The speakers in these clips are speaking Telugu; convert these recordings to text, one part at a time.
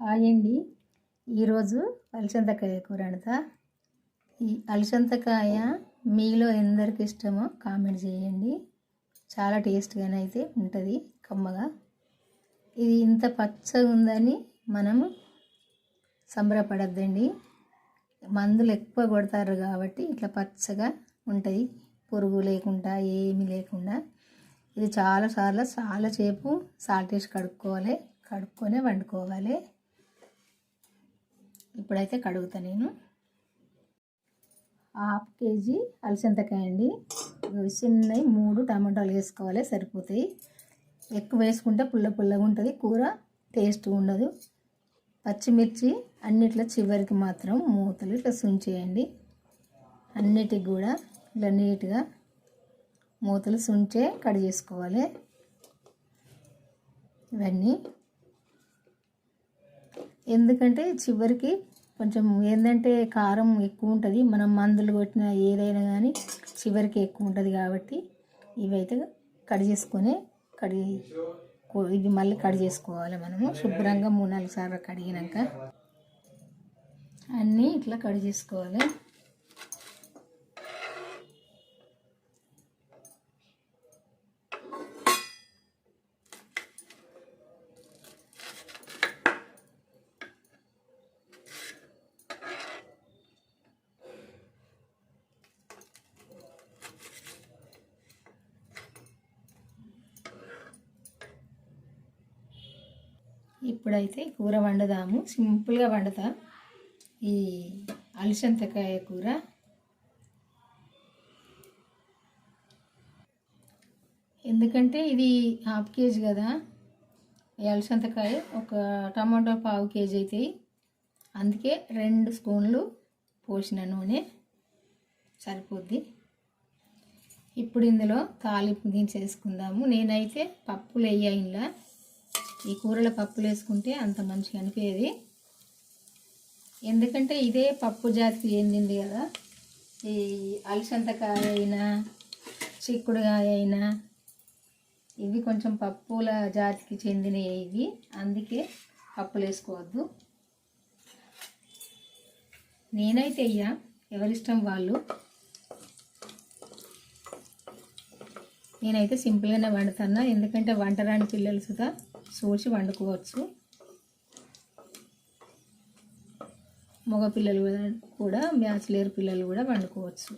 హాయ్ అండి ఈరోజు అలసందకాయ కూర వండుతా ఈ అలసందకాయ మీలో ఎందరికి ఇష్టమో కామెంట్ చేయండి. చాలా టేస్ట్గానే అయితే ఉంటుంది కమ్మగా. ఇది ఇంత పచ్చగా ఉందని మనము సంబరపడద్దండి. మందులు ఎక్కువ కొడతారు కాబట్టి ఇట్లా పచ్చగా ఉంటుంది. పురుగు లేకుండా ఏమీ లేకుండా. ఇది చాలాసార్లు చాలాసేపు చాలా సాల్ట్ వేసి కడుక్కోవాలి. కడుక్కొని వండుకోవాలి. ఇప్పుడైతే కడుగుతా నేను. హాఫ్ కేజీ అలసంతకాయ అండి. చిన్నవి మూడు టమాటాలు వేసుకోవాలి సరిపోతాయి. ఎక్కువ వేసుకుంటే పుల్ల పుల్లగా ఉంటుంది కూర టేస్ట్ ఉండదు. పచ్చిమిర్చి అన్నిట్లో చివరికి మాత్రం మూతలు ఇట్లా సుంచేయండి. అన్నిటికి కూడా ఇట్లా నీట్గా మూతలు సుంచే కట్ చేసుకోవాలి. ఇవన్నీ. ఎందుకంటే చివరికి కొంచెం ఏంటంటే కారం ఎక్కువ ఉంటుంది మనం మందులు కొట్టిన ఏదైనా కానీ చివరికి ఎక్కువ ఉంటుంది కాబట్టి ఇవైతే కట్ చేసుకొని కడి ఇవి మళ్ళీ కట్ చేసుకోవాలి మనము. శుభ్రంగా మూడు నాలుగు సార్లు కడిగినాక అన్నీ ఇట్లా కట్ చేసుకోవాలి. ఇప్పుడైతే కూర వండుదాము. సింపుల్గా వండుతా. ఈ అలసంతకాయ కూర. ఎందుకంటే ఇది హాఫ్ కేజీ కదా. ఈ అలసంతకాయ ఒక టమాటో పావు కేజీ అవుతాయి అందుకే రెండు స్పూన్లు పోసిన నూనె సరిపోద్ది. ఇప్పుడు ఇందులో తాలింపు దించేసుకుందాము నేనైతే పప్పులు వేయ ఈ కూరలో పప్పులు వేసుకుంటే అంత మంచిగా అనిపించేది ఎందుకంటే ఇదే పప్పు జాతికి చెందింది కదా. ఈ అలసంతకాయ అయినా చిక్కుడుకాయ అయినా ఇవి కొంచెం పప్పుల జాతికి చెందినవి ఇవి. అందుకే పప్పులు వేసుకోవద్దు. నేనైతే అయ్యా ఎవరిష్టం వాళ్ళు. నేనైతే సింపుల్గానే వండుతాను ఎందుకంటే వంటరాని పిల్లలు సుధా. చూసి వండుకోవచ్చు. మగ పిల్లలు కూడా బ్యాచిలర్ పిల్లలు కూడా వండుకోవచ్చు.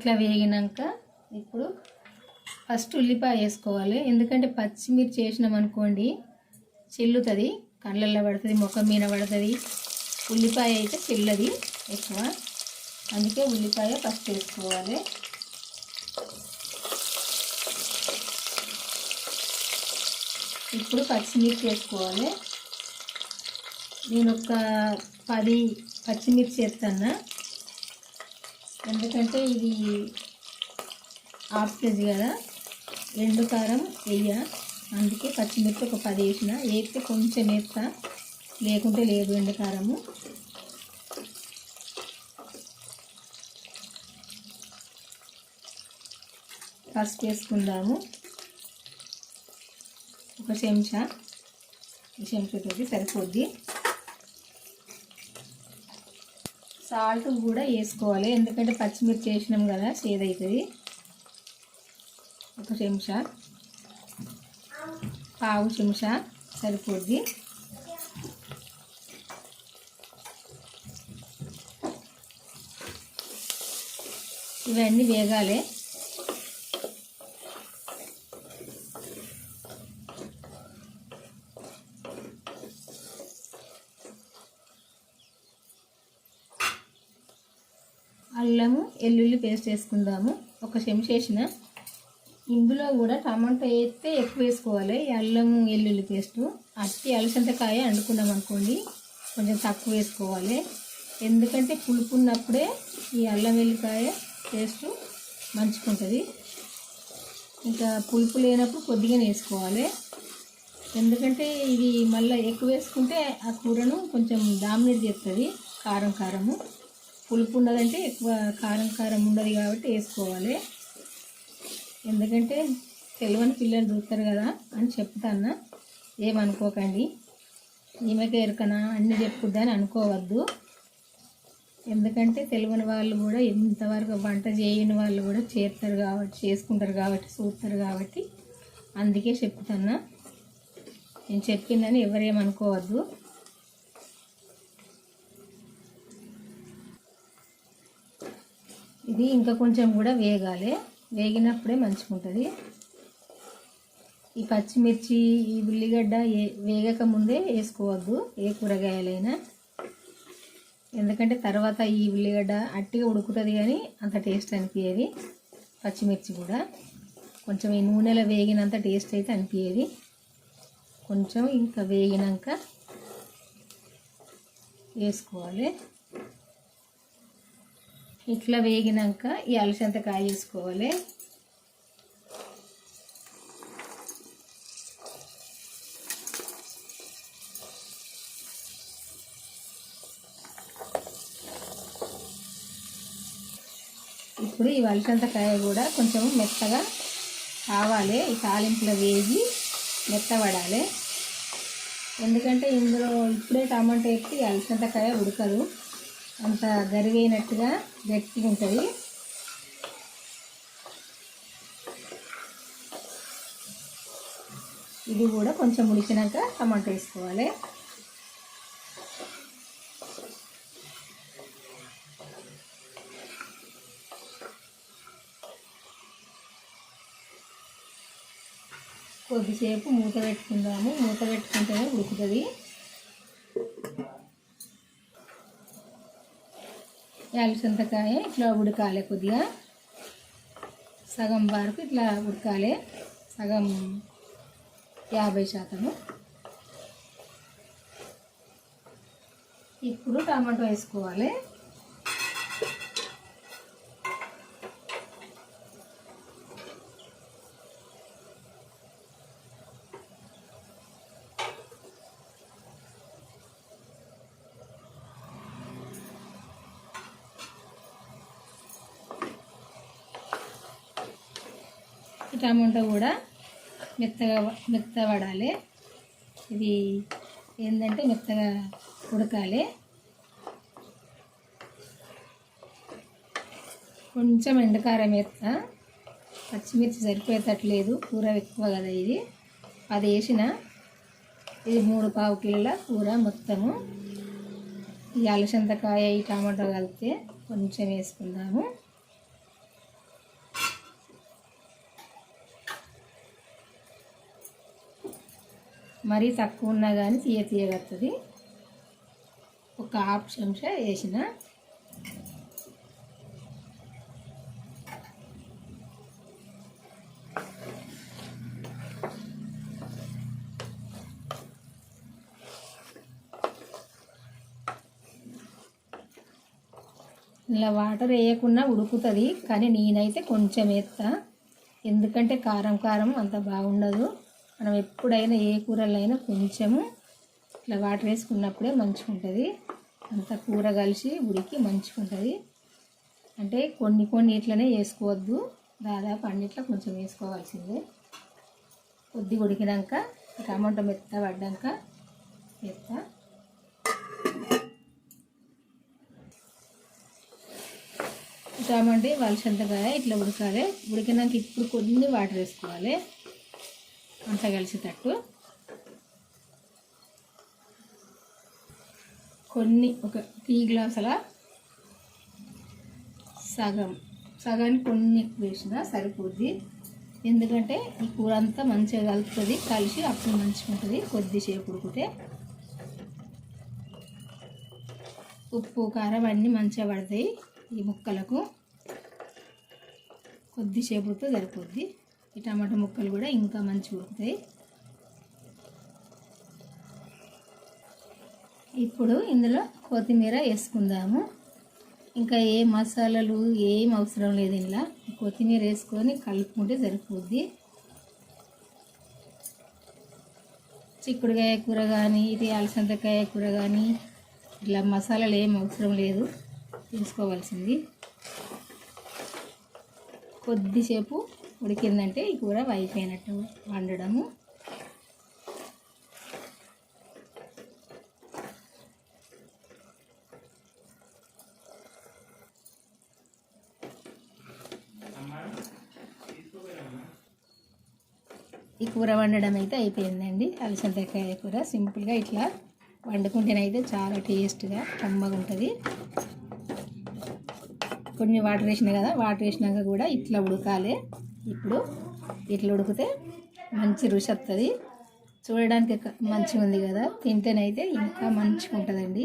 ఇట్లా వేగినాక ఇప్పుడు ఫస్ట్ ఉల్లిపాయ వేసుకోవాలి. ఎందుకంటే పచ్చిమిర్చి వేసినాం అనుకోండి చిల్లుతుంది కళ్ళల్లో పడుతుంది ముఖం మీద పడుతుంది. ఉల్లిపాయ అయితే చిల్లది ఎక్కువ. అందుకే ఉల్లిపాయ ఫస్ట్ వేసుకోవాలి. ఇప్పుడు పచ్చిమిర్చి వేసుకోవాలి. నేను ఒక పది పచ్చిమిర్చి వేస్తాను ఎందుకంటే ఇది హాఫ్ కేజీ కదా. ఎండు కారం వెయ్య అందుకే పచ్చిమిర్చి ఒక పది వేసిన. వేస్తే కొంచెం వేస్తా. లేకుంటే లేదు ఎండు కారము. ఫస్ట్ వేసుకుందాము. ఒక చెంచా. ఈ సరిపోద్ది. సాల్ట్ కూడా వేసుకోవాలి. ఎందుకంటే పచ్చిమిర్చి వేసినాం కదా చేదవుతుంది ఒక చెంచా. పావు చెంచా సరిపోద్ది. ఇవన్నీ వేగాలి. అల్లము ఎల్లుల్లి పేస్ట్ వేసుకుందాము. ఒక చెంచేసిన ఇందులో కూడా టమాటో వేస్తే ఎక్కువ వేసుకోవాలి. అల్లము ఎల్లుల్లి పేస్టు అట్టి అలసంతకాయ వండుకున్నాం అనుకోండి. కొంచెం తక్కువ వేసుకోవాలి. ఎందుకంటే పులుపు ఉన్నప్పుడే ఈ అల్లం వెల్లిపాయ పేస్టు మంచుకుంటుంది ఇంకా పులుపు లేనప్పుడు కొద్దిగానే వేసుకోవాలి. ఎందుకంటే ఇది మళ్ళీ ఎక్కువ వేసుకుంటే ఆ కూరను కొంచెం డామినేట్ చేస్తుంది. కారం కారము. పులుపు ఉన్నదంటే ఎక్కువ కారం కారం ఉండదు కాబట్టి వేసుకోవాలి. ఎందుకంటే తెలియని పిల్లలు చూస్తారు కదా అని చెప్తాను ఏమనుకోకండి. ఈమెకే ఎరకనా? అన్ని చెప్పుద్దని అనుకోవద్దు. ఎందుకంటే తెలియని వాళ్ళు కూడా ఎంతవరకు వంట చేయని వాళ్ళు కూడా చేస్తారు కాబట్టి చేసుకుంటారు కాబట్టి చూస్తారు కాబట్టి అందుకే చెప్తున్నా. నేను చెప్పిందని ఎవరేమనుకోవద్దు. ఇది ఇంకా కొంచెం కూడా వేగాలి. వేగినప్పుడే మంచిగా ఉంటుంది ఈ పచ్చిమిర్చి ఈ ఉల్లిగడ్డ వేగక ముందే వేసుకోవద్దు. ఏ కూరగాయలైనా. ఎందుకంటే తర్వాత ఈ ఉల్లిగడ్డ అట్టిగా ఉడుకుతుంది కానీ అంత టేస్ట్ అనిపించేది పచ్చిమిర్చి కూడా. కొంచెం ఈ నూనెలో వేగినంత టేస్ట్ అయితే అనిపించేది కొంచెం ఇంకా వేగినాక వేసుకోవాలి. ఇట్లా వేగినాక ఈ అలసంతకాయ వేసుకోవాలి. ఇప్పుడు ఈ అలసంతకాయ కూడా కొంచెం మెత్తగా కావాలి ఈ తాలింపులో వేగి మెత్తబడాలి. ఎందుకంటే ఇందులో ఇప్పుడే టమాటా ఎత్తి అలసంతకాయ ఉడకదు. అంత గరిగైనట్టుగా గట్టిగా ఉంటుంది. ఇది కూడా కొంచెం ఉడికినాక టమాటా వేసుకోవాలి. కొద్దిసేపు మూత పెట్టుకుందాము. మూత పెట్టుకుంటేనే ఉడుకుతుంది. యాలసంతకాయ ఇట్లా ఉడకాలి కొద్దిగా. సగం వరకు ఇట్లా ఉడకాలి. సగం యాభై శాతము. ఇప్పుడు టమాటో వేసుకోవాలి. ఈ టమాటో కూడా మెత్తగా మెత్త పడాలి. ఇది ఏంటంటే మెత్తగా ఉడకాలి. కొంచెం ఎండకారం వేస్తా. పచ్చిమిర్చి సరిపోయేటట్లేదు. కూర ఎక్కువ కదా ఇది. అది వేసిన ఇది మూడు పావు కిలోల కూర మొత్తము. ఈ అలసంతకాయ ఈ టమాటో కలిపితే కొంచెం వేసుకుందాము. మరీ తక్కువ ఉన్నా కానీ తీయ తీయగలుగుతుంది ఒక హాఫ్ చెంచా వేసిన. ఇలా వాటర్ వేయకుండా ఉడుకుతుంది కానీ నేనైతే కొంచెం వేస్తా. ఎందుకంటే కారం కారం అంత బాగుండదు. మనం ఎప్పుడైనా ఏ కూరలైనా కొంచెము ఇట్లా వాటర్ వేసుకున్నప్పుడే మంచిగా ఉంటుంది అంత కూర కలిసి ఉడికి మంచిగుంటుంది. అంటే కొన్ని కొన్ని ఇట్లనే వేసుకోవద్దు. దాదాపు అన్నిట్లో కొంచెం వేసుకోవాల్సిందే. కొద్ది ఉడికినాక టమాటో మెత్త పడ్డాక మెత్త టమాటే సంతకాయ ఇట్లా ఉడకాలి. ఉడికినాక ఇప్పుడు కొన్ని వాటర్ వేసుకోవాలి. అంతా కలిసేటట్టు కొన్ని ఒక టీ గ్లాసుల సగం సగానికి కొన్ని ఎక్కువ వేసినా సరిపోద్ది. ఎందుకంటే ఈ కూర అంతా మంచిగా కలుపుతుంది. కలిసి అప్పుడు మంచిగా ఉంటుంది కొద్దిసేపు ఉడికితే ఉప్పు కారం అన్నీ మంచిగా పడతాయి ఈ ముక్కలకు. కొద్దిసేపు సరిపోద్ది. ఈ టమాటా ముక్కలు కూడా ఇంకా మంచిగా ఉడుకుతాయి. ఇప్పుడు ఇందులో కొత్తిమీర వేసుకుందాము. ఇంకా ఏ మసాలాలు ఏం అవసరం లేదు ఇలా కొత్తిమీర వేసుకొని కలుపుకుంటే సరిపోద్ది. చిక్కుడుకాయ కూర కానీ ఇది అలసందకాయ కూర కానీ ఇట్లా మసాలాలు ఏం అవసరం లేదు. తీసుకోవాల్సింది. కొద్దిసేపు ఉడికిందంటే ఈ కూర అయిపోయినట్టు వండడము. ఈ కూర వండడం అయితే అయిపోయిందండి. అలసందకాయ కూర సింపుల్గా ఇట్లా వండుకుంటేనైతే చాలా టేస్ట్గా కమ్మగా ఉంటుంది. కొన్ని వాటర్ వేసినా కదా వాటర్ వేసినాక కూడా ఇట్లా ఉడకాలి. ఇప్పుడు ఇట్లా ఉడికితే మంచి రుచి వస్తుంది చూడడానికి మంచిగా ఉంది కదా. తింటేనైతే ఇంకా మంచిగా ఉంటుందండి.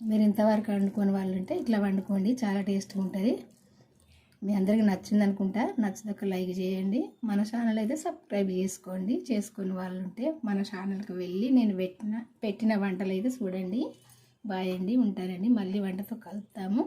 మీరు ఇంతవరకు వండుకొని వాళ్ళు ఉంటే ఇట్లా వండుకోండి. చాలా టేస్ట్గా ఉంటుంది. మీ అందరికీ నచ్చింది అనుకుంటా. నచ్చితే ఒక లైక్ చేయండి. మన ఛానల్ అయితే సబ్స్క్రైబ్ చేసుకోండి. చేసుకుని వాళ్ళు ఉంటే మన ఛానల్కి వెళ్ళి నేను పెట్టిన పెట్టిన వంటలు అయితే చూడండి. బాయ్ అండి. ఉంటారండి మళ్ళీ వంటతో కలుపుతాము